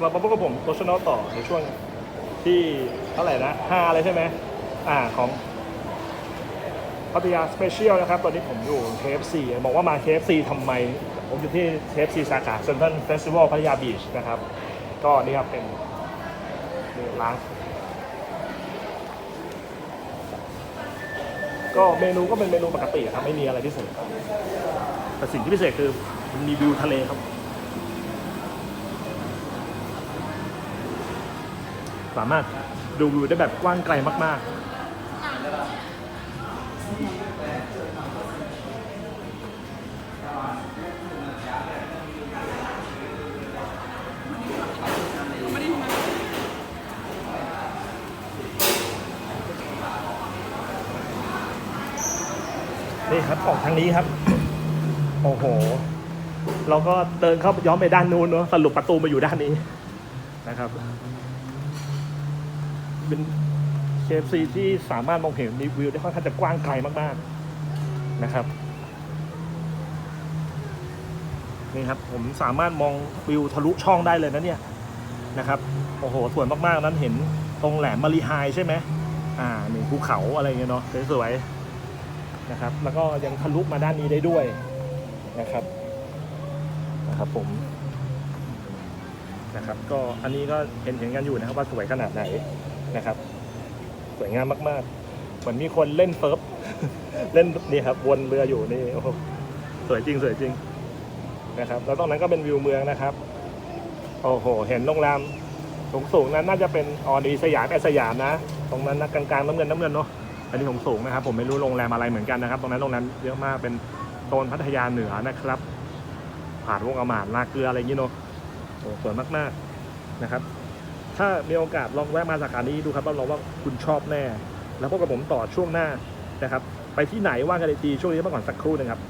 เรามาพบกับผมโรชนอลต่อในช่วงที่เท่าไหร่นะห้าเลยใช่ไหมอ่าของพัทยาสเปเชียลนะครับ ตอนนี้ผมอยู่ KFC บอกว่ามา KFC ทำไม ผมอยู่ที่ KFC สาขาเซ็นทรัลเฟสติวัลพัทยาบีชนะครับ ก็นี่ครับเป็นร้านก็เมนูก็เป็นเมนูปกติครับ ไม่มีอะไรพิเศษแต่สิ่งที่พิเศษคือมันมีวิวทะเลครับ สามารถดูวิวได้แบบกว้างไกลมาก ๆนี่ครับออกทางนี้ครับ โอ้โห เราก็เดินเข้าย้อนไปด้านนู้นเนอะสรุปประตูมาอยู่ด้านนี้นะครับ เป็น KFC ที่สามารถมองเห็นวิวได้ค่อนข้างจะกว้างไกลมากๆนะครับนี่ครับผมสามารถมองวิวทะลุช่องได้เลยนะเนี่ยนะครับโอ้โหสวยมากๆนั้นเห็นตรงแหลมมารีไฮใช่ไหมอ่านี่ภูเขาอะไรเงี้ยเนาะสวยๆนะครับ แล้วก็ยังทะลุมาด้านนี้ได้ด้วยนะครับนะครับผมนะครับ ก็อันนี้ก็เห็นเห็นกันอยู่นะครับว่าสวยขนาดไหน นะครับ สวยงามมากๆ เหมือนมีคนเล่นเฟิร์ฟ เล่นนี่ครับวนเรืออยู่นี่โอ้โหสวยจริงสวยจริงนะครับแล้วตรงนั้นก็เป็นวิวเมืองนะครับ โอ้โห เห็นโรงแรมสูงสูงๆนั้นน่าจะเป็นออดีสยามแอสยามนะ ตรงนั้นนะกลางๆน้ำเงินน้ำเงินเนาะอันนี้ผมสูงนะครับ ผมไม่รู้โรงแรมอะไรเหมือนกันนะครับ ตรงนั้นโรงแรมเยอะมากเป็นโซนพัทยาเหนือนะครับผ่านวงอมาดนาเกลืออะไรอย่างนี้เนาะโอ้สวยมากๆนะครับ ถ้ามีโอกาสลองแวะมาสาขานี้ดูครับรับรองว่าคุณชอบแน่ แล้วพบกับผมต่อช่วงหน้านะครับ ไปที่ไหนว่ากันอีกทีช่วงนี้มาก่อนสักครู่นึงครับ